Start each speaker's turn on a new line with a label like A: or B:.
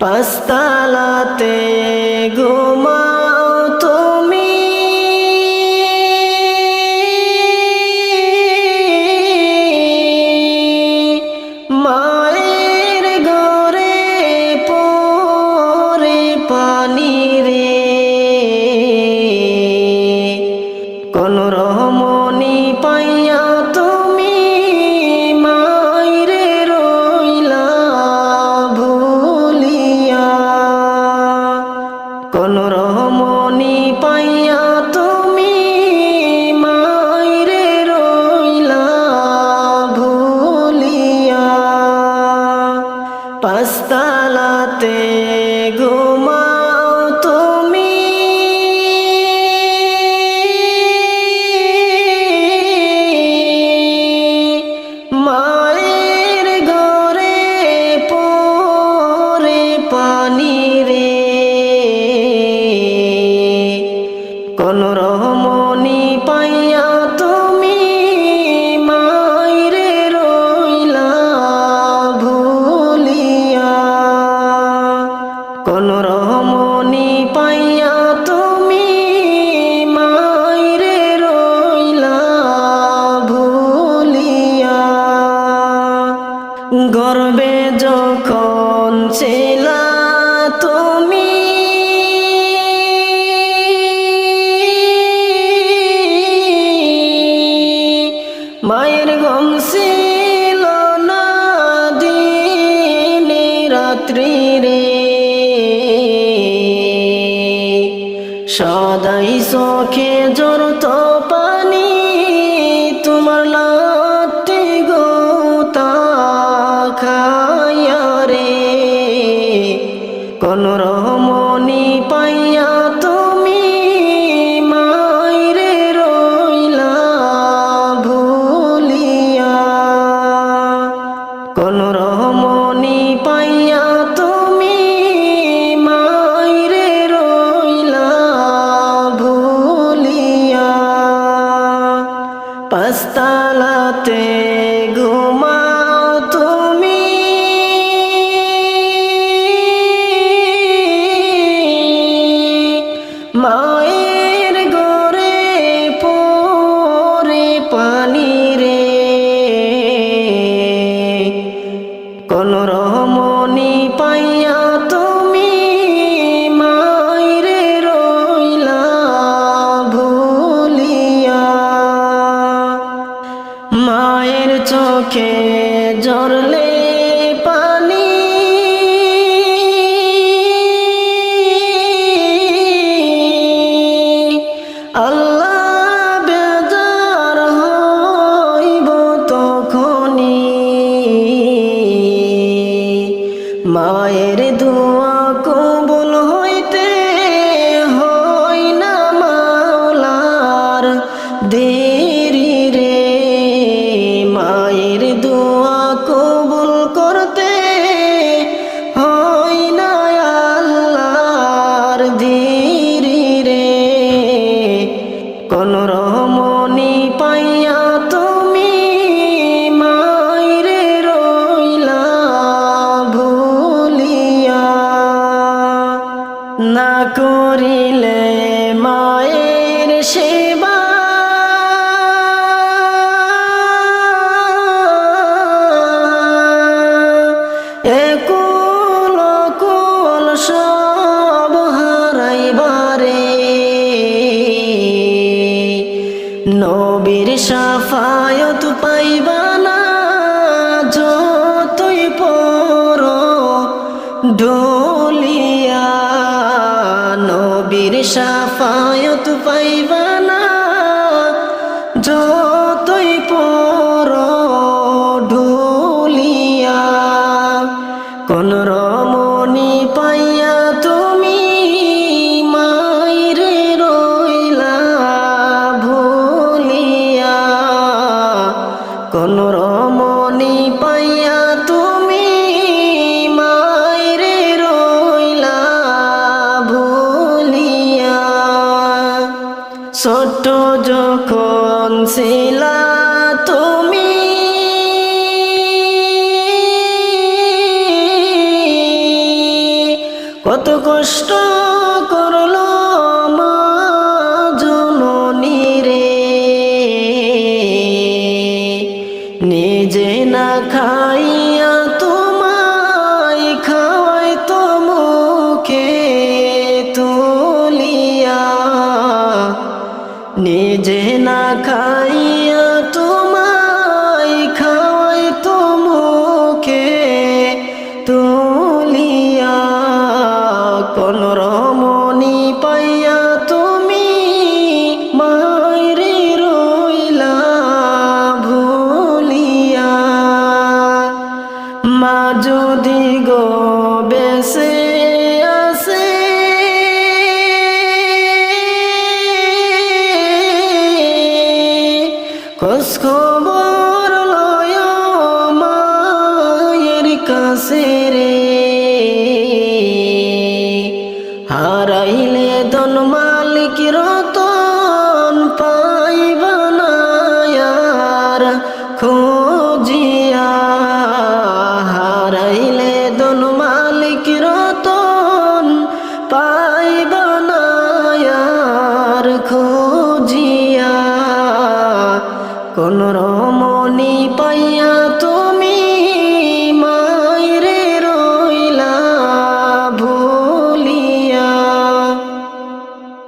A: পাস্তালাতে ঘুমা গর্বে যখন ছিলা তুমি মায়ের গম ছিল না দিন রাত্রি রে সদাই চোখে জড়ত রাতে চোখে জড়লে পানি। আল্লাহ করিলে মায়ের সেবা। একুল কুল সব হারাইবারে। নবীর সাফায়ত পাইবা না যতই পর ডো তুমি সাফায়ত পাইবা না। ছোট যখন শিলা তুমি কত কষ্ট করল মা নিজে না খাই নিজে না খাইয়া তোমায় কাছে রে। হারাইলে ধন মালিক রতন পাইবা না খোঁজিয়া। হারাইলে ধন মালিক রতন পাইবা না খোঁজিয়া। কোন রমণী পাইয়া